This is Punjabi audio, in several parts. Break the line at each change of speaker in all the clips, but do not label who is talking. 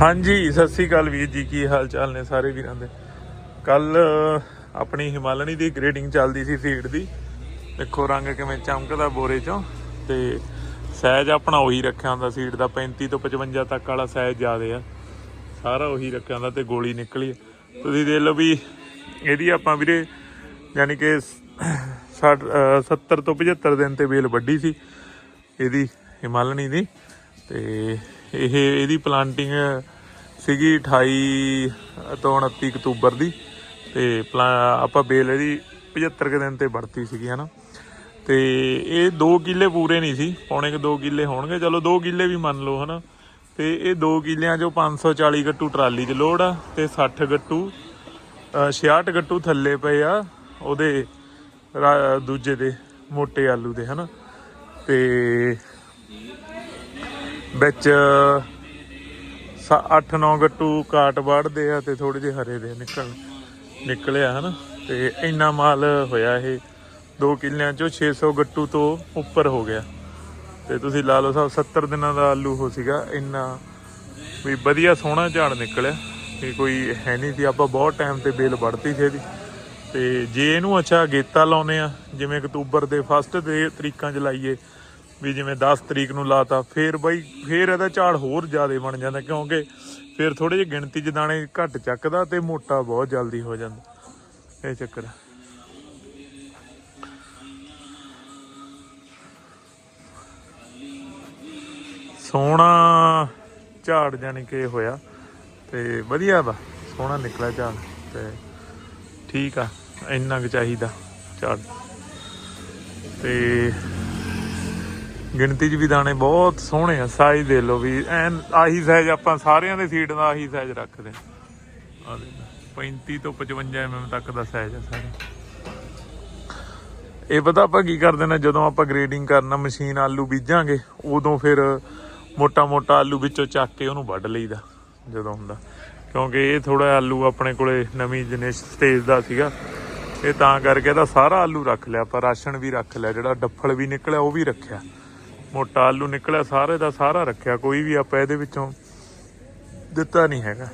ਹਾਂਜੀ, ਸਤਿ ਸ੍ਰੀ ਅਕਾਲ ਵੀਰ ਜੀ, ਕੀ ਹਾਲ ਚਾਲ ਨੇ ਸਾਰੇ ਵੀਰਾਂ ਦੇ? ਕੱਲ ਆਪਣੀ ਹਿਮਾਲਣੀ ਦੀ ਗ੍ਰੇਡਿੰਗ ਚੱਲਦੀ ਸੀ ਸੀਡ ਦੀ। ਦੇਖੋ ਰੰਗ ਕਿਵੇਂ ਚਮਕਦਾ ਬੋਰੇ ਚੋਂ। ਤੇ ਸਾਈਜ਼ ਆਪਣਾ ਉਹੀ ਰੱਖਿਆ ਹੁੰਦਾ ਸੀਡ ਦਾ 35 ਤੋਂ 55 ਤੱਕ ਵਾਲਾ ਸਾਈਜ਼ ਜ਼ਿਆਦੇ ਆ। ਸਾਰਾ ਉਹੀ ਰੱਖਿਆ ਹੁੰਦਾ ਤੇ ਗੋਲੀ ਨਿਕਲੀ ਹੈ। ਤੁਸੀਂ ਦੇਖ ਲਓ ਵੀ ਇਹਦੀ ਆਪਾਂ ਵੀਰੇ, ਯਾਨੀ ਕਿ 60 70 ਤੋਂ 75 ਦਿਨ ਤੇ ਵੇਲ ਵੱਡੀ ਸੀ, ਇਹਦੀ ਹਿਮਾਲਣੀ ਦੀ। ਤੇ ਇਹ ਇਹਦੀ ਪਲਾਂਟਿੰਗ ਸੀਗੀ 28 ਤੋਂ 29 ਅਕਤੂਬਰ ਦੀ ਤੇ ਪਲਾ- ਆਪਾਂ ਬੇਲ ਇਹਦੀ 75 ਕੁ ਦਿਨ ਤੇ ਵੜਤੀ ਸੀਗੀ ਹਨਾ? ਤੇ ਇਹ 2 ਕਿੱਲੇ ਪੂਰੇ ਨਹੀਂ ਸੀ ਪੌਣੇ ਕੁ 2 ਕਿੱਲੇ ਹੋਣਗੇ ਚਲੋ 2 ਕਿੱਲੇ ਵੀ ਮੰਨ ਲਓ ਹਨਾ? ਤੇ ਇਹ 2 ਕਿੱਲਿਆਂ ਚੋਂ 540 ਗੱਟੂ ਟਰਾਲੀ 'ਚ ਲੋਡ ਆ ਤੇ 60 ਗੱਟੂ ਅ, 66 ਗੱਟੂ ਥੱਲੇ ਪਏ ਆ ਉਹਦੇ ਦੂਜੇ ਦੇ ਮੋٹے ਆਲੂ ਦੇ ਹਨਾ? ਤੇ ਵਿੱਚ 8-9 ਗੱਟੂ ਕਾਟ ਵੜਦੇ ਆ ਤੇ ਥੋੜੇ ਜਿਹੇ ਹਰੇ ਦੇ ਨਿਕਲ, ਨਿਕਲਿਆ ਹਨਾ। ਤੇ ਇੰਨਾ ਮਾਲ ਹੋਇਆ ਇਹ 2 ਕਿੱਲਿਆਂ ਚੋਂ 600 ਗੱਟੂ ਤੋਂ ਉੱਪਰ ਹੋ ਗਿਆ। ਤੇ ਤੁਸੀਂ ਲਾ ਲਓ ਸਾਹਿਬ 70 ਦਿਨਾਂ ਦਾ ਆਲੂ ਹੋ ਸੀਗਾ, ਇੰਨਾ ਵੀ ਵਧੀਆ ਸੋਹਣਾ ਝਾੜ ਨਿਕਲਿਆ। ਵੀ ਕੋਈ ਹੈ ਨਹੀਂ ਸੀ, ਆਪਾਂ ਬਹੁਤ ਟਾਈਮ ਤੇ ਬੇਲ ਵੜਤੀ ਸੀ ਇਹਦੀ। ਤੇ ਜੇ ਇਹਨੂੰ ਅੱਛਾ ਗੇਤਾ ਲਾਉਨੇ ਆ, ਜਿਵੇਂ ਅਕਤੂਬਰ ਦੇ ਫਸਟ ਦੇ ਤਰੀਕਾਂ ਚ ਲਾਈਏ ਵੀ ਜਿਵੇਂ 10 ਤਰੀਕ ਨੂੰ ਲਾਤਾ, ਫੇਰ ਬਈ, ਫੇਰ ਇਹਦਾ ਝਾੜ ਹੋਰ ਜ਼ਿਆਦਾ ਬਣ ਜਾਂਦਾ, ਕਿਉਂਕਿ ਫੇਰ ਥੋੜੇ ਜਿਹੇ ਗਿਣਤੀ ਚ ਦਾਣੇ ਘੱਟ ਚੱਕਦਾ ਤੇ ਮੋਟਾ ਬਹੁਤ ਜਲਦੀ ਹੋ ਜਾਂਦਾ। ਇਹ ਚੱਕਰ ਸੋਹਣਾ ਝਾੜ ਜਾਨੀ ਕਿ ਹੋਇਆ, ਤੇ ਵਧੀਆ ਵਾ, ਸੋਹਣਾ ਨਿਕਲਿਆ ਝਾੜ, ਤੇ ਠੀਕ ਆ, ਇੰਨਾ ਕੁ ਚਾਹੀਦਾ ਝਾੜ। ਤੇ ਗਿਣਤੀ 'ਚ ਵੀ ਦਾਣੇ ਬਹੁਤ ਸੋਹਣੇ ਆ ਸਾਈਜ਼ ਦੇ ਲਓ ਵੀ, ਐਨ ਆਹੀ ਸਾਈਜ਼ ਆਪਾਂ ਸਾਰਿਆਂ ਦੇ ਸੀਡ ਦਾ ਆਹੀ ਸਾਈਜ਼ ਰੱਖਦੇ ਆ। ਦੇ 35 ਤੋਂ 55 mm ਤੱਕ ਦਾ ਸਾਈਜ਼ ਆ ਸਾਰਾ। ਇਹ ਪਤਾ ਆਪਾਂ ਕੀ ਕਰਦੇ ਨੇ, ਜਦੋਂ ਆਪਾਂ ਗ੍ਰੇਡਿੰਗ ਕਰਨਾ ਮਸ਼ੀਨ ਆਲੂ ਬੀਜਾਂਗੇ, ਉਦੋਂ ਫਿਰ ਮੋਟਾ ਮੋਟਾ ਆਲੂ ਵਿੱਚੋਂ ਚੱਕ ਕੇ ਉਹਨੂੰ ਵੱਢ ਲਈਦਾ, ਜਦੋਂ ਹੁੰਦਾ। ਕਿਉਂਕਿ ਇਹ ਥੋੜਾ ਆਲੂ ਆਪਣੇ ਕੋਲੇ ਨਵੀਂ ਜਨੇਸ਼ ਸਟੇਜ ਦਾ ਸੀਗਾ, ਇਹ ਤਾਂ ਕਰਕੇ ਇਹਦਾ ਸਾਰਾ ਆਲੂ ਰੱਖ ਲਿਆ, ਆਪਾਂ ਰਾਸ਼ਨ ਵੀ ਰੱਖ ਲਿਆ, ਜਿਹੜਾ ਡੱਫਲ ਵੀ ਨਿਕਲਿਆ ਉਹ ਵੀ ਰੱਖਿਆ। ਮੋਟਾ ਆਲੂ ਨਿਕਲਿਆ, ਸਾਰੇ ਦਾ ਸਾਰਾ ਰੱਖਿਆ, ਕੋਈ ਵੀ ਆਪਾਂ ਇਹਦੇ ਵਿੱਚੋਂ ਦਿੱਤਾ ਨਹੀਂ ਹੈਗਾ।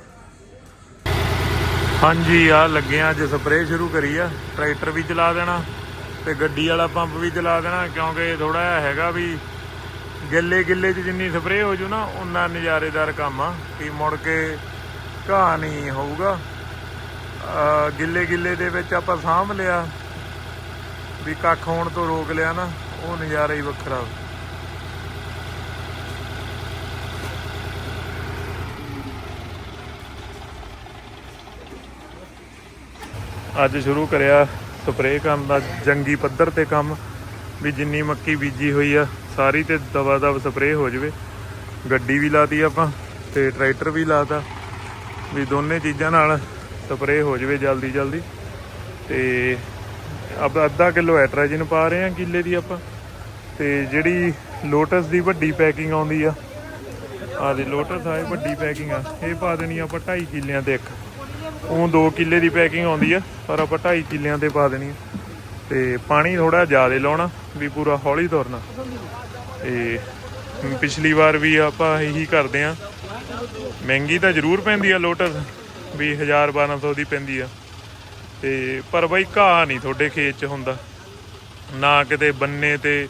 ਹਾਂਜੀ, ਆ ਲੱਗੇ ਆ ਅੱਜ ਸਪਰੇਅ ਸ਼ੁਰੂ ਕਰੀ ਆ, ਟਰੈਕਟਰ ਵੀ ਚਲਾ ਦੇਣਾ ਤੇ ਗੱਡੀ ਵਾਲਾ ਪੰਪ ਵੀ ਚਲਾ ਦੇਣਾ, ਕਿਉਂਕਿ ਥੋੜਾ ਜਿਹਾ ਹੈਗਾ ਵੀ ਗਿੱਲੇ ਗਿੱਲੇ ਚ ਜਿੰਨੀ ਸਪਰੇਅ ਹੋ ਜੂ ਨਾ ਉਨਾ ਨਜ਼ਾਰੇਦਾਰ ਕੰਮ ਆ ਕਿ ਮੁੜ ਕੇ ਘਾਹ ਨਹੀਂ ਹੋਊਗਾ। ਗਿੱਲੇ ਗਿੱਲੇ ਦੇ ਵਿੱਚ ਆਪਾਂ ਸਾਂਭ ਲਿਆ, ਵੀ ਕੱਖ ਹੋਣ ਤੋਂ ਰੋਕ ਲਿਆ ਨਾ, ਉਹ ਨਜ਼ਾਰਾ ਹੀ ਵੱਖਰਾ। ਅੱਜ ਸ਼ੁਰੂ ਕਰਿਆ ਸਪਰੇਅ ਕਰਨ ਦਾ, ਜੰਗੀ ਪੱਧਰ ਤੇ ਕੰਮ ਵੀ ਜਿੰਨੀ ਮੱਕੀ ਬੀਜੀ ਹੋਈ ਆ, ਸਾਰੀ ਤੇ ਦਵਾ ਦਵ ਸਪਰੇਅ ਹੋ ਜਵੇ। ਗੱਡੀ ਵੀ ਲਾਤੀ ਆਪਾਂ ਤੇ ਟਰੈਕਟਰ ਵੀ ਲਾਤਾ। ਵੀ ਦੋਨੇ ਚੀਜ਼ਾਂ ਨਾਲ ਸਪਰੇਅ ਹੋ ਜਵੇ ਜਲਦੀ ਜਲਦੀ। ਤੇ ਆਪਾਂ ਅੱਧਾ ਕਿਲੋ ਐਟਰਾਜਿਨ ਪਾ ਰਹੇ ਆ ਕਿੱਲੇ ਦੀ ਆਪਾਂ। ਤੇ ਜਿਹੜੀ ਲੋਟਸ ਦੀ ਵੱਡੀ ਪੈਕਿੰਗ ਆਉਂਦੀ ਆ ਆ ਦੀ ਲੋਟਸ ਆ, ਇਹ ਵੱਡੀ ਪੈਕਿੰਗ ਆ। ਇਹ ਪਾ ਦੇਣੀ ਆਪਾਂ 2.5 ਕਿੱਲਿਆਂ ਤੇ ਇੱਕ। ਉਹ 2 ਕਿੱਲੇ ਦੀ ਪੈਕਿੰਗ ਆਉਂਦੀ ਆ, ਪਰ ਆਪਾਂ 2.5 ਕਿੱਲਿਆਂ ਤੇ ਪਾ ਦੇਣੀ ਆ। ਤੇ ਪਾਣੀ ਥੋੜਾ ਜ਼ਿਆਦਾ ਲਾਉਣਾ, ਵੀ ਪੂਰਾ ਹੌਲੀ ਤੁਰਨਾ। ਤੇ ਪਿਛਲੀ ਵਾਰ ਵੀ ਆਪਾਂ ਇਹੀ ਕਰਦੇ ਆ। ਮਹਿੰਗੀ ਤਾਂ ਜ਼ਰੂਰ ਪੈਂਦੀ ਆ ਲੋਟਸ, ਵੀ 1000 1200 ਦੀ ਪੈਂਦੀ ਆ। ਤੇ ਪਰ ਬਈ ਘਾਹ ਨਹੀਂ ਤੁਹਾਡੇ ਖੇਤ 'ਚ ਹੁੰਦਾ। ਨਾ ਕਿਤੇ ਬੰਨੇ ਤੇ,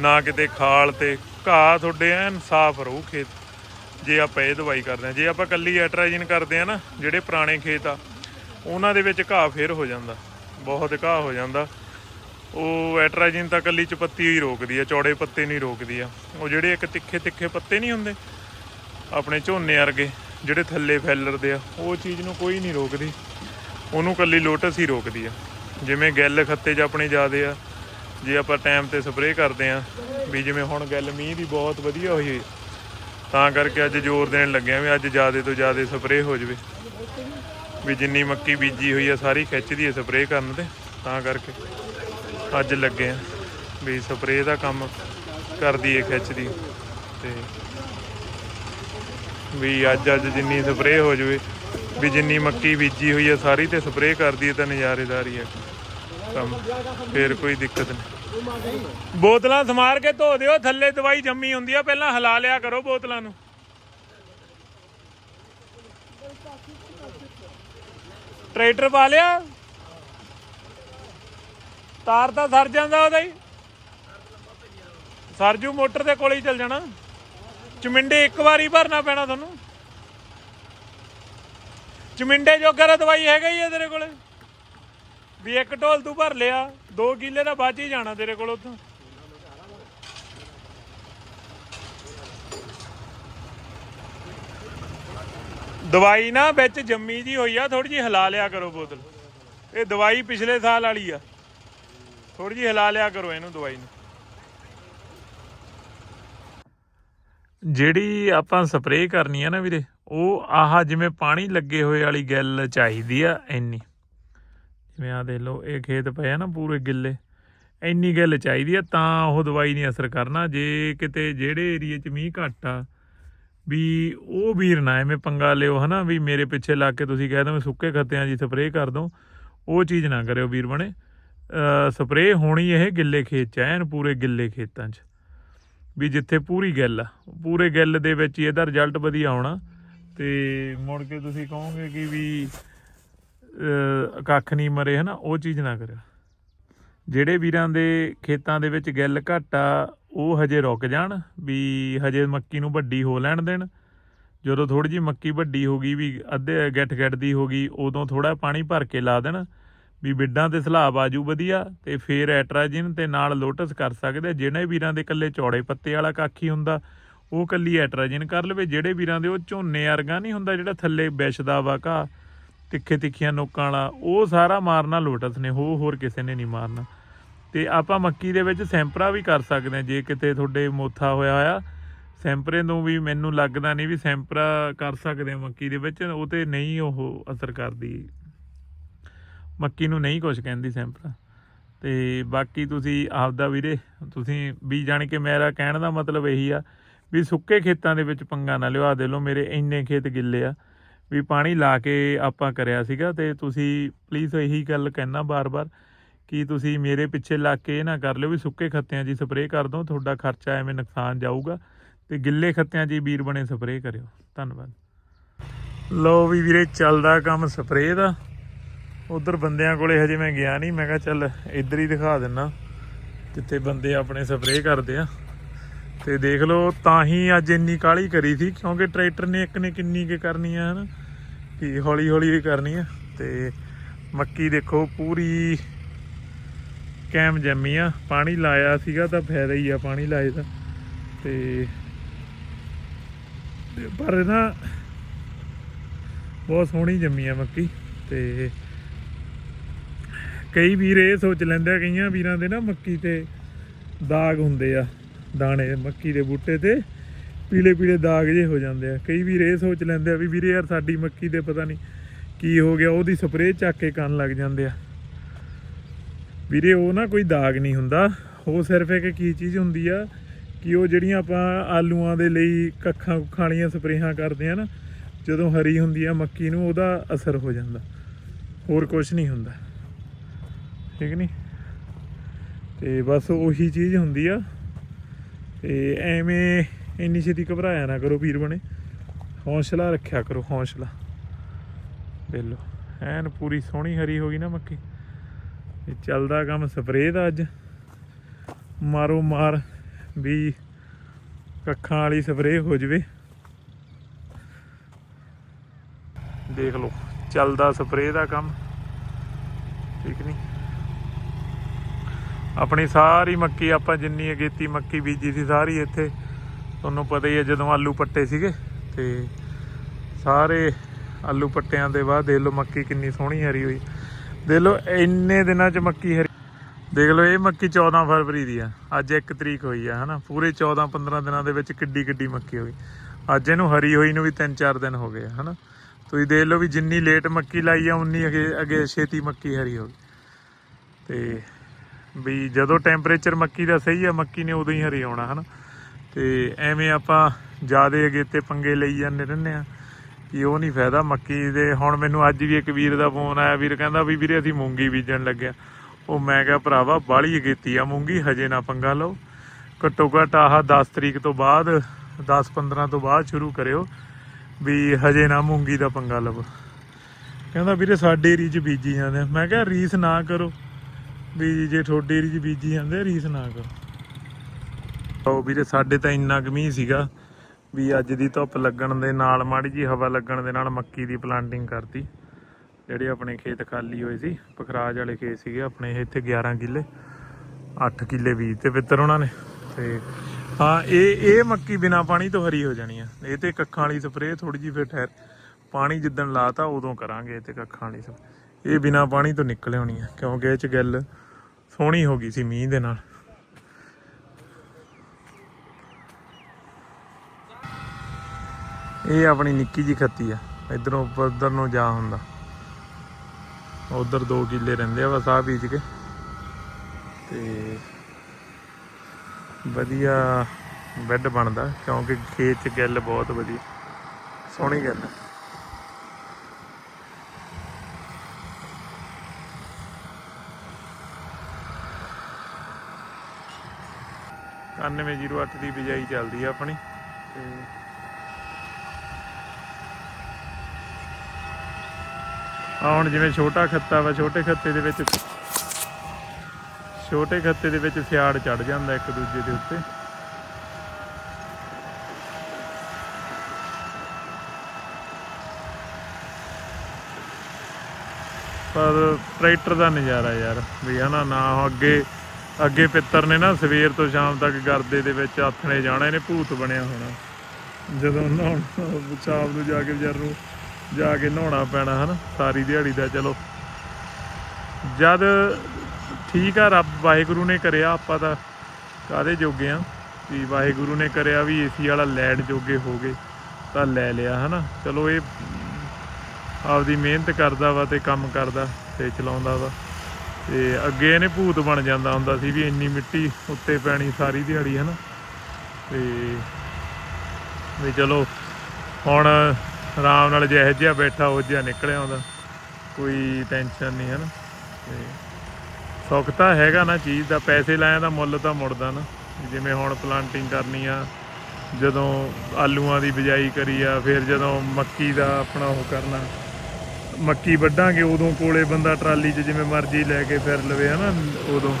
ਨਾ ਕਿਤੇ ਖਾਲ ਤੇ। ਘਾਹ ਤੁਹਾਡੇ ਐਨ ਸਾਫ਼ ਰਹੂ ਖੇਤ ਜੇ ਆਪਾਂ ਇਹ ਦਵਾਈ ਕਰਦੇ ਆ ਜੇ ਆਪਾਂ ਕੱਲੀ ਐਟਰਾਜਿਨ ਕਰਦੇ ਆ ਨਾ, ਜਿਹੜੇ ਪੁਰਾਣੇ ਖੇਤ ਆ, ਉਹਨਾਂ ਦੇ ਵਿੱਚ ਘਾਹ ਫੇਰ ਹੋ ਜਾਂਦਾ, ਬਹੁਤ ਘਾਹ ਹੋ ਜਾਂਦਾ। ਉਹ ਐਟਰਾਜਿਨ ਤਾਂ ਕੱਲੀ ਚ ਪੱਤੀ ਹੀ ਰੋਕਦੀ ਆ, ਚੌੜੇ ਪੱਤੇ ਨਹੀਂ ਰੋਕਦੀ ਆ। ਉਹ ਜਿਹੜੇ ਇੱਕ ਤਿੱਖੇ ਤਿੱਖੇ ਪੱਤੇ ਨਹੀਂ ਹੁੰਦੇ, ਆਪਣੇ ਝੋਨੇ ਵਰਗੇ, ਜਿਹੜੇ ਥੱਲੇ ਫੈਲਰਦੇ ਆ, ਉਹ ਚੀਜ਼ ਨੂੰ ਕੋਈ ਨਹੀਂ ਰੋਕਦੀ। ਉਹਨੂੰ ਕੱਲੀ ਲੋਟਸ ਹੀ ਰੋਕਦੀ ਆ। ਜਿਵੇਂ ਗਿੱਲ ਖੱਤੇ 'ਚ ਆਪਣੇ ਜ਼ਿਆਦੇ ਆ, ਜੇ ਆਪਾਂ ਟਾਈਮ ਤੇ ਸਪਰੇਅ ਕਰਦੇ ਆ ਵੀ ਜਿਵੇਂ ਹੁਣ ਗੱਲ ਮੀਂਹ ਦੀ ਬਹੁਤ ਵਧੀਆ ਹੋਈ ਤਾਂ ਕਰਕੇ ਅੱਜ ਜ਼ੋਰ ਦੇਣ ਲੱਗਿਆ ਵੀ ਅੱਜ ਜ਼ਿਆਦੇ ਤੋਂ ਜ਼ਿਆਦੇ ਸਪਰੇਅ ਹੋ ਜਵੇ। ਵੀ ਜਿੰਨੀ ਮੱਕੀ ਬੀਜੀ ਹੋਈ ਆ, ਸਾਰੀ ਖਿੱਚਦੀ ਹੈ ਸਪਰੇਅ ਕਰਨ ਤੇ, ਤਾਂ ਕਰਕੇ ਅੱਜ ਲੱਗੇ ਆ ਵੀ ਸਪਰੇਅ ਦਾ ਕੰਮ ਕਰਦੀ ਏ, ਖਿੱਚਦੀ। ਤੇ ਵੀ ਅੱਜ ਅੱਜ ਜਿੰਨੀ ਸਪਰੇਅ ਹੋ ਜਵੇ, ਵੀ ਜਿੰਨੀ ਮੱਕੀ ਬੀਜੀ ਹੋਈ ਆ, ਸਾਰੀ ਤੇ ਸਪਰੇਅ ਕਰਦੀ ਏ, ਤਾਂ ਨਜ਼ਾਰੇਦਾਰ ਹੀ ਆ। ਕੰਮ, ਫੇਰ ਕੋਈ ਦਿੱਕਤ ਨਹੀਂ। ਬੋਤਲਾਂ ਸਮਾਰ ਕੇ ਧੋ ਦਿਓ, ਥੱਲੇ ਦਵਾਈ ਜੰਮੀ ਹੁੰਦੀ ਆ, ਪਹਿਲਾਂ ਹਿਲਾ ਲਿਆ ਕਰੋ ਬੋਤਲਾਂ ਨੂੰ। ਟਰੈਕਟਰ ਪਾ ਲਿਆ? ਤਾਰ ਤਾਂ ਸਰ ਜਾਂਦਾ ਉਹਦਾ ਹੀ। ਸਰਜੂ ਮੋਟਰ ਦੇ ਕੋਲੇ ਹੀ ਚੱਲ ਜਾਣਾ। ਚਮਿੰਡੇ ਇੱਕ ਵਾਰੀ ਭਰਨਾ ਪੈਣਾ ਤੁਹਾਨੂੰ। ਚਮਿੰਡੇ ਜੋਗਾ ਦਵਾਈ ਹੈਗਾ ਹੀ ਆ ਤੇਰੇ ਕੋਲੇ। ਵੀ ਇੱਕ ਢੋਲ ਤੂੰ ਭਰ ਲਿਆ, ਦੋ ਕਿੱਲੇ ਦਾ ਬਚ ਹੀ ਜਾਣਾ ਤੇਰੇ ਕੋਲ ਉੱਥੋਂ। ਦਵਾਈ ਨਾ ਵਿੱਚ ਜੰਮੀ ਜੀ ਹੋਈ ਆ ਥੋੜੀ ਜੀ ਹਿਲਾ ਲਿਆ ਕਰੋ ਬੋਤਲ। ਇਹ ਦਵਾਈ ਪਿਛਲੇ ਸਾਲ ਵਾਲੀ ਆ। ਥੋੜੀ ਜੀ ਹਿਲਾ ਲਿਆ ਕਰੋ ਇਹਨੂੰ ਦਵਾਈ ਨੂੰ। ਜਿਹੜੀ ਆਪਾਂ ਸਪਰੇਅ ਕਰਨੀ ਆ ਨਾ ਵੀਰੇ, ਉਹ ਆਹ ਜਿਵੇਂ ਪਾਣੀ ਲੱਗੇ ਹੋਏ ਵਾਲੀ ਗੱਲ ਚਾਹੀਦੀ ਆ, ਇੰਨੀ। ਜਿਵੇਂ ਆ ਦੇਖ ਲਓ, ਇਹ ਖੇਤ ਪਏ ਆ ਨਾ ਪੂਰੇ ਗਿੱਲੇ। ਇੰਨੀ ਗਿੱਲ ਚਾਹੀਦੀ ਆ, ਤਾਂ ਉਹ ਦਵਾਈ ਨਹੀਂ ਅਸਰ ਕਰਨਾ। ਜੇ ਕਿਤੇ ਜਿਹੜੇ ਏਰੀਏ 'ਚ ਮੀਂਹ ਘੱਟ ਆ, ਵੀ ਉਹ ਵੀਰ ਨਾ ਐਵੇਂ ਪੰਗਾ ਲਿਓ, ਹਨਾ, ਵੀ ਮੇਰੇ ਪਿੱਛੇ ਲੱਗ ਕੇ ਤੁਸੀਂ ਕਹਿ ਦੋ ਮੈਂ ਸੁੱਕੇ ਖੱਤਿਆਂ ਦੀ ਸਪਰੇਅ ਕਰ ਦੋ ਉਹ ਚੀਜ਼ ਨਾ ਕਰਿਓ ਵੀਰ ਬਣੇ। ਸਪਰੇਅ ਹੋਣੀ ਇਹ ਗਿੱਲੇ ਖੇਤ 'ਚ, ਐਨ ਪੂਰੇ ਗਿੱਲੇ ਖੇਤਾਂ 'ਚ। ਵੀ ਜਿੱਥੇ ਪੂਰੀ ਗਿੱਲ ਆ, ਪੂਰੇ ਗਿੱਲ ਦੇ ਵਿੱਚ ਇਹਦਾ ਰਿਜ਼ਲਟ ਵਧੀਆ ਆਉਣਾ ਤੇ ਮੁੜ ਕੇ ਤੁਸੀਂ ਕਹੋਗੇ ਕਿ ਵੀ ਕੱਖ ਨਹੀਂ ਮਰੇ, ਹਨਾ? ਉਹ ਚੀਜ਼ ਨਾ ਕਰਿਓ। ਜਿਹੜੇ ਵੀਰਾਂ ਦੇ ਖੇਤਾਂ ਦੇ ਵਿੱਚ ਗਿੱਲ ਘੱਟ ਆ ਉਹ ਹਜੇ ਰੁਕ ਜਾਣ ਵੀ ਹਜੇ ਮੱਕੀ ਨੂੰ ਵੱਡੀ ਹੋ ਲੈਣ ਦੇਣ। ਜਦੋਂ ਥੋੜੀ ਜੀ ਮੱਕੀ ਵੱਡੀ ਹੋ ਗਈ, ਵੀ ਅੱਧੇ ਗਿੱਠ ਗਿੱਠ ਦੀ ਹੋ ਗਈ, ਉਦੋਂ ਥੋੜਾ ਪਾਣੀ ਭਰ ਕੇ ਲਾ ਦੇਣ। ਵੀ ਬਿੱਡਾਂ ਤੇ ਸਲਾਬ ਆਜੂ ਵਧੀਆ ਤੇ ਫੇਰ ਐਟਰਾਜਿਨ ਤੇ ਨਾਲ ਲੋਟਸ ਕਰ ਸਕਦੇ ਜਿਹੜੇ ਵੀਰਾਂ ਦੇ ਕੱਲੇ ਚੌੜੇ ਪੱਤੇ ਵਾਲਾ ਕਾਖੀ ਹੁੰਦਾ, ਉਹ ਕੱਲੀ ਐਟਰਾਜਿਨ ਕਰ ਲਵੇ। ਜਿਹੜੇ ਵੀਰਾਂ ਦੇ ਉਹ ਝੋਨੇ ਵਰਗਾ ਨਹੀਂ ਹੁੰਦਾ, ਜਿਹੜਾ ਥੱਲੇ ਵਿਛਦਾ ਵਾ ਘਾਹ। ਤਿੱਖੇ ਤਿੱਖੀਆਂ ਨੋਕਾਂ ਵਾਲਾ, ਉਹ ਸਾਰਾ ਮਾਰਨਾ ਲੋਟਸ ਨੇ ਹੋ ਹੋਰ ਕਿਸੇ ਨੇ ਨਹੀਂ ਮਾਰਨਾ। ਤੇ ਆਪਾਂ ਮੱਕੀ ਦੇ ਵਿੱਚ ਸੈਂਪਰਾ ਵੀ ਕਰ ਸਕਦੇ ਹਾਂ, ਜੇ ਕਿਤੇ ਤੁਹਾਡੇ ਮੋਥਾ ਹੋਇਆ ਹੋਇਆ, ਸੈਂਪਰੇ ਨੂੰ ਵੀ ਮੈਨੂੰ ਲੱਗਦਾ ਨਹੀਂ ਵੀ ਸੈਂਪਰਾ ਕਰ ਸਕਦੇ ਆ ਮੱਕੀ ਦੇ ਵਿੱਚ, ਉਹ ਤੇ ਨਹੀਂ ਉਹ ਅਸਰ ਕਰਦੀ। ਮੱਕੀ ਨੂੰ ਨਹੀਂ ਕੁਝ ਕਹਿੰਦੀ ਸੈਂਪਰਾ। ਤੇ ਬਾਕੀ ਤੁਸੀਂ ਆਪਦਾ ਵੀਰੇ, ਤੁਸੀਂ ਵੀ ਜਾਣ ਕੇ ਮੇਰਾ ਕਹਿਣ ਦਾ ਮਤਲਬ ਇਹੀ ਆ ਵੀ ਸੁੱਕੇ ਖੇਤਾਂ ਦੇ ਵਿੱਚ ਪੰਗਾ ਨਾ ਲਿਓ ਆ ਦੇ ਲਓ, ਮੇਰੇ ਇੰਨੇ ਖੇਤ ਗਿੱਲੇ ਆ। ਵੀ ਪਾਣੀ ਲਾ ਕੇ ਆਪਾਂ ਕਰਿਆ ਸੀਗਾ ਤੇ ਤੁਸੀਂ ਪਲੀਜ਼ ਇਹੀ ਗੱਲ ਕਹਿਣਾ ਬਾਰ-ਬਾਰ ਕਿ ਤੁਸੀਂ ਮੇਰੇ ਪਿੱਛੇ ਲੱਗ ਕੇ ਇਹ ਨਾ ਕਰ ਲਿਓ ਵੀ ਸੁੱਕੇ ਖੱਤਿਆਂ 'ਚ ਸਪਰੇਅ ਕਰ ਦੋ ਤੁਹਾਡਾ ਖਰਚਾ ਐਵੇਂ ਨੁਕਸਾਨ ਜਾਊਗਾ ਤੇ ਗਿੱਲੇ ਖੱਤਿਆਂ 'ਚ ਹੀ ਵੀਰ ਬਣੇ ਸਪਰੇਅ ਕਰਿਓ। ਧੰਨਵਾਦ। ਲਓ ਵੀ ਵੀਰੇ, ਚੱਲਦਾ ਕੰਮ ਸਪਰੇਅ ਦਾ। ਉਧਰ ਬੰਦਿਆਂ ਕੋਲੇ ਹਜੇ ਮੈਂ ਗਿਆ ਨਹੀਂ, ਮੈਂ ਕਿਹਾ ਚੱਲ ਇੱਧਰ ਹੀ ਦਿਖਾ ਦਿੰਨਾ, ਜਿੱਥੇ ਬੰਦੇ ਆਪਣੇ ਸਪਰੇਅ ਕਰਦੇ ਆ। ਤੇ ਦੇਖ ਲਓ, ਤਾਂ ਹੀ ਅੱਜ ਇੰਨੀ ਕਾਲੀ ਕਰੀ ਸੀ, ਕਿਉਂਕਿ ਟਰੈਕਟਰ ਨੇ ਇੱਕ ਨੇ ਕਿੰਨੀ ਕੁ ਕਰਨੀ ਆ, ਹਨਾ? ਕਿ ਹੌਲੀ ਹੌਲੀ ਵੀ ਕਰਨੀ ਆ, ਤੇ ਮੱਕੀ ਦੇਖੋ, ਪੂਰੀ ਕੈਮ ਜੰਮੀ ਆ। ਪਾਣੀ ਲਾਇਆ ਸੀਗਾ ਤਾਂ ਫਾਇਦਾ ਹੀ ਆ ਪਾਣੀ ਲਾਏ ਦਾ। ਤੇ ਤੇ ਪਰ ਨਾ ਬਹੁਤ ਸੋਹਣੀ ਜੰਮੀ ਆ ਮੱਕੀ, ਤੇ ਕਈ ਵੀਰ ਇਹ ਸੋਚ ਲੈਂਦੇ ਆ, ਕਈਆਂ ਵੀਰਾਂ ਦੇ ਨਾ ਮੱਕੀ ਤੇ ਦਾਗ ਹੁੰਦੇ ਆ। ਦਾਣੇ, ਮੱਕੀ ਦੇ ਬੂਟੇ ਤੇ ਪੀਲੇ ਪੀਲੇ ਦਾਗ ਜੇ ਹੋ ਜਾਂਦੇ ਆ। ਕਈ ਵੀਰ ਇਹ ਸੋਚ ਲੈਂਦੇ ਆ ਵੀ ਵੀਰੇ ਯਾਰ ਸਾਡੀ ਮੱਕੀ ਦੇ ਪਤਾ ਨਹੀਂ ਕੀ ਹੋ ਗਿਆ, ਉਹਦੀ ਸਪਰੇਅ ਚੱਕ ਕੇ ਕਰਨ ਲੱਗ ਜਾਂਦੇ ਆ। ਵੀਰੇ ਉਹ ਨਾ ਕੋਈ ਦਾਗ ਨਹੀਂ ਹੁੰਦਾ, ਉਹ ਸਿਰਫ ਇੱਕ ਕੀ ਚੀਜ਼ ਹੁੰਦੀ ਆ ਕਿ ਉਹ ਜਿਹੜੀਆਂ ਆਪਾਂ ਆਲੂਆਂ ਦੇ ਲਈ ਕੱਖਾਂ ਕੁੱਖਾਂ ਵਾਲੀਆਂ ਸਪਰੇਹਾਂ ਕਰਦੇ ਆ ਨਾ, ਜਦੋਂ ਹਰੀ ਹੁੰਦੀ ਆ ਮੱਕੀ ਨੂੰ ਉਹਦਾ ਅਸਰ ਹੋ ਜਾਂਦਾ, ਹੋਰ ਕੁਝ ਨਹੀਂ ਹੁੰਦਾ। ਠੀਕ ਨਹੀਂ ਤੇ ਬਸ ਉਹੀ ਚੀਜ਼ ਹੁੰਦੀ ਆ। ਤੇ ਐਵੇਂ ਇੰਨੀ ਛੇਤੀ ਘਬਰਾਇਆ ਨਾ ਕਰੋ ਵੀਰ ਬਣੇ। ਹੌਸਲਾ ਰੱਖਿਆ ਕਰੋ, ਹੌਸਲਾ। ਦੇਖ ਲਓ, ਐਨ ਪੂਰੀ ਸੋਹਣੀ ਹਰੀ ਹੋ ਗਈ ਨਾ ਮੱਕੀ। ਇਹ ਚੱਲਦਾ ਕੰਮ ਸਪਰੇਅ ਦਾ ਅੱਜ। ਮਾਰੋ ਮਾਰ ਵੀ ਕੱਖਾਂ ਵਾਲੀ ਸਪਰੇਅ ਹੋ ਜਵੇ। ਦੇਖ ਲਓ, ਚੱਲਦਾ ਸਪਰੇਅ ਦਾ ਕੰਮ। ਠੀਕ ਨਹੀਂ ਆਪਣੀ ਸਾਰੀ ਮੱਕੀ ਆਪਾਂ ਜਿੰਨੀ ਅਗੇਤੀ ਮੱਕੀ ਬੀਜੀ ਸੀ ਸਾਰੀ ਇੱਥੇ। ਤੁਹਾਨੂੰ ਪਤਾ ਹੀ ਹੈ ਜਦੋਂ ਆਲੂ ਪੱਟੇ ਸੀਗੇ ਤੇ ਸਾਰੇ ਆਲੂ ਪੱਟਿਆਂ ਦੇ ਬਾਅਦ ਦੇਖ ਲਓ ਮੱਕੀ ਕਿੰਨੀ ਸੋਹਣੀ ਹਰੀ ਹੋਈ। ਦੇਖ ਲਓ ਇੰਨੇ ਦਿਨਾਂ 'ਚ ਮੱਕੀ ਹਰੀ ਦੇਖ ਲਓ ਇਹ ਮੱਕੀ 14 ਫਰਵਰੀ ਦੀ ਆ। ਅੱਜ 1 ਤਰੀਕ ਹੋਈ ਆ ਹਨਾ? ਪੂਰੇ 14 15 ਦਿਨਾਂ ਦੇ ਵਿੱਚ ਕਿੱਡੀ ਕਿੱਡੀ ਮੱਕੀ ਹੋਈ। ਅੱਜ ਇਹਨੂੰ ਹਰੀ ਹੋਈ ਨੂੰ ਵੀ 3-4 ਦਿਨ ਹੋ ਗਏ ਆ, ਹਨਾ? ਤੁਸੀਂ ਦੇਖ ਲਓ ਵੀ ਜਿੰਨੀ ਲੇਟ ਮੱਕੀ ਲਾਈ ਆ ਉਨੀ ਅਗੇ ਅਗੇ ਛੇਤੀ ਮੱਕੀ ਹਰੀ ਹੋ ਗਈ। ਤੇ ਵੀ ਜਦੋਂ ਟੈਂਪਰੇਚਰ ਮੱਕੀ ਦਾ ਸਹੀ ਆ, ਮੱਕੀ ਨੇ ਉਦੋਂ ਹੀ ਹਰੀ ਆਉਣਾ ਹਨਾ? ਤੇ ਐਵੇਂ ਆਪਾਂ ਜਿਆਦੇ ਅਗੇ ਤੇ ਪੰਗੇ ਲਈ ਜਾਂਦੇ ਰਹਿੰਦੇ ਆ ਕਿ ਉਹ ਨਹੀਂ ਫਾਇਦਾ ਮੱਕੀ ਦੇ। ਹੁਣ ਮੈਨੂੰ ਅੱਜ ਵੀ ਇੱਕ ਵੀਰ ਦਾ ਫੋਨ ਆਇਆ, ਵੀਰ ਕਹਿੰਦਾ ਵੀ ਵੀਰੇ ਅਸੀਂ ਮੂੰਗੀ ਬੀਜਣ ਲੱਗਿਆ ਉਹ ਮੈਂ ਕਿਹਾ, ਭਰਾਵਾ ਬਾਹਲੀ ਅਗੇਤੀ ਆ ਮੂੰਗੀ, ਹਜੇ ਨਾ ਪੰਗਾ ਲਓ। ਘੱਟੋ ਘੱਟ ਆਹ 10 ਤਰੀਕ ਤੋਂ ਬਾਅਦ 10 15 ਤੋਂ ਬਾਅਦ ਸ਼ੁਰੂ ਕਰਿਓ ਵੀ ਹਜੇ ਨਾ ਮੂੰਗੀ ਦਾ ਪੰਗਾ ਲਵੋ। ਕਹਿੰਦਾ ਵੀਰੇ ਸਾਡੇ ਏਰੀਏ ਬੀਜੀ ਜਾਂਦੇ ਮੈਂ ਕਿਹਾ, ਰੀਸ ਨਾ ਕਰੋ। ਵੀ ਜੇ ਤੁਹਾਡੇ ਏਰੀਏ 'ਚ ਬੀਜੀ ਜਾਂਦੇ, ਰੀਸ ਨਾ ਕਰੋ। ਉਹ ਵੀਰੇ, ਸਾਡੇ ਤਾਂ ਇੰਨਾ ਕੁ ਸੀਗਾ ਵੀ ਅੱਜ ਦੀ ਧੁੱਪ ਲੱਗਣ ਦੇ ਨਾਲ, ਮਾੜੀ ਜੀ ਹਵਾ ਲੱਗਣ ਦੇ ਨਾਲ ਮੱਕੀ ਦੀ ਪਲਾਂਟਿੰਗ ਕਰਤੀ। ਜਿਹੜੇ ਆਪਣੇ ਖੇਤ ਖਾਲੀ ਹੋਏ ਸੀ, ਪਖਰਾਜ ਵਾਲੇ ਖੇਤ ਸੀਗੇ, ਆਪਣੇ ਇੱਥੇ 11 ਕਿੱਲੇ 8 ਕਿੱਲੇ ਬੀਜ ਤੇ ਪਿੱਤਰ ਉਹਨਾਂ ਨੇ। ਤੇ ਹਾਂ, ਇਹ ਇਹ ਮੱਕੀ ਬਿਨਾ ਪਾਣੀ ਤੋਂ ਹਰੀ ਹੋ ਜਾਣੀ ਆ। ਇਹ ਤੇ ਕੱਖਾਂ ਵਾਲੀ ਸਪਰੇਅ ਥੋੜੀ ਜੀ ਫਿਰ ਠਹਿਰ, ਪਾਣੀ ਜਿੱਦਣ ਲਾਤਾ ਉਦੋਂ ਕਰਾਂਗੇ ਇਹ ਤੇ ਕੱਖਾਂ ਵਾਲੀ ਸਪਰੇਅ। ਇਹ ਬਿਨਾ ਪਾਣੀ ਤੋਂ ਨਿਕਲ ਹੋਣੀ ਆ, ਕਿਉਂਕਿ ਇਹ ਚ ਗੱਲ ਸੋਹਣੀ ਹੋ ਗਈ ਸੀ ਮੀਂਹ ਦੇ ਨਾਲ। ਇਹ ਆਪਣੀ ਨਿੱਕੀ ਜੀ ਖੱਤੀ ਆ। ਇਧਰੋਂ ਉਧਰ ਨੂੰ ਜਾ ਹੁੰਦਾ। ਉਧਰ 2 ਕਿੱਲੇ ਰਹਿੰਦੇ ਆ ਬਸ ਆ ਬੀਜ ਕੇ। ਤੇ ਵਧੀਆ ਬੈੱਡ ਬਣਦਾ, ਕਿਉਂਕਿ ਖੇਤ ਚ ਗਿੱਲ ਬਹੁਤ ਵਧੀਆ। ਸੋਹਣੀ ਗੱਲ ਹੈ ਇਕਾਨਵੇਂ ਜ਼ੀਰੋ ਅੱਠ ਦੀ ਬਿਜਾਈ ਚੱਲਦੀ ਆ ਆਪਣੀ। ਤੇ ਆਹ ਹੁਣ ਜਿਵੇਂ ਛੋਟਾ ਖੱਤਾ ਵਾ, ਛੋਟੇ ਖੱਤੇ ਦੇ ਵਿੱਚ ਛੋਟੇ ਖੱਤੇ ਦੇ ਵਿੱਚ ਸਿਆੜ ਚੜ ਜਾਂਦਾ ਇੱਕ ਦੂਜੇ ਦੇ ਉੱਤੇ। ਪਰ ਟਰੈਕਟਰ ਦਾ ਨਜ਼ਾਰਾ ਯਾਰ, ਵੀ ਹਨਾ ਨਾ ਅੱਗੇ ਅੱਗੇ ਪਿੱਤਰ ਨੇ ਨਾ ਸਵੇਰ ਤੋਂ ਸ਼ਾਮ ਤੱਕ ਗਰਦੇ ਦੇ ਵਿੱਚ ਆਥਣੇ ਜਾਣਾ ਇਹਨੇ ਭੂਤ ਬਣਿਆ ਹੋਣਾ। ਜਦੋਂ ਨਹਾਉਣ ਸ਼ਾਮ ਨੂੰ ਜਾ ਕੇ ਵਿਚਾਰ ਨੂੰ ਜਾ ਕੇ ਨਹਾਉਣਾ ਪੈਣਾ ਹਨਾ, ਸਾਰੀ ਦਿਹਾੜੀ ਦਾ ਚਲੋ। ਜਦ ਠੀਕ ਆ ਰੱਬ ਵਾਹਿਗੁਰੂ ਨੇ ਕਰਿਆ, ਆਪਾਂ ਤਾਂ ਕਾਦੇ ਜੋਗੇ ਆ? ਵੀ ਵਾਹਿਗੁਰੂ ਨੇ ਕਰਿਆ ਵੀ ਏਸੀ ਵਾਲਾ ਲੈਣ ਜੋਗੇ ਹੋ ਗਏ, ਤਾਂ ਲੈ ਲਿਆ ਹਨਾ। ਚਲੋ ਇਹ ਆਪਦੀ ਮਿਹਨਤ ਕਰਦਾ ਵਾ ਤੇ ਕੰਮ ਕਰਦਾ ਤੇ ਚਲਾਉਂਦਾ ਵਾ। ਤੇ ਅੱਗੇ ਇਹਨੇ ਭੂਤ ਬਣ ਜਾਂਦਾ ਹੁੰਦਾ ਸੀ ਵੀ ਇੰਨੀ ਮਿੱਟੀ ਉੱਤੇ ਪੈਣੀ ਸਾਰੀ ਦਿਹਾੜੀ, ਹਨਾ? ਤੇ ਵੀ ਚਲੋ, ਹੁਣ ਆਰਾਮ ਨਾਲ ਜਿਹੋ ਜਿਹਾ ਬੈਠਾ, ਉਹ ਜਿਹਾ ਨਿਕਲਿਆ ਆਉਂਦਾ ਕੋਈ ਟੈਨਸ਼ਨ ਨਹੀਂ ਹੈ ਨਾ ਤੇ ਸੁੱਖ ਤਾਂ ਹੈਗਾ ਨਾ ਚੀਜ਼ ਦਾ, ਪੈਸੇ ਲਾਇਆ ਦਾ ਮੁੱਲ ਤਾਂ ਮੁੜਦਾ ਨਾ। ਜਿਵੇਂ ਹੁਣ ਪਲਾਂਟਿੰਗ ਕਰਨੀ ਆ, ਜਦੋਂ ਆਲੂਆਂ ਦੀ ਬਿਜਾਈ ਕਰੀ ਆ, ਫਿਰ ਜਦੋਂ ਮੱਕੀ ਦਾ ਆਪਣਾ ਉਹ ਕਰਨਾ। ਮੱਕੀ ਵੱਢਾਂਗੇ, ਉਦੋਂ ਕੋਲੇ ਬੰਦਾ ਟਰਾਲੀ 'ਚ ਜਿਵੇਂ ਮਰਜ਼ੀ ਲੈ ਕੇ ਫਿਰ ਲਵੇ, ਹਨਾ, ਉਦੋਂ।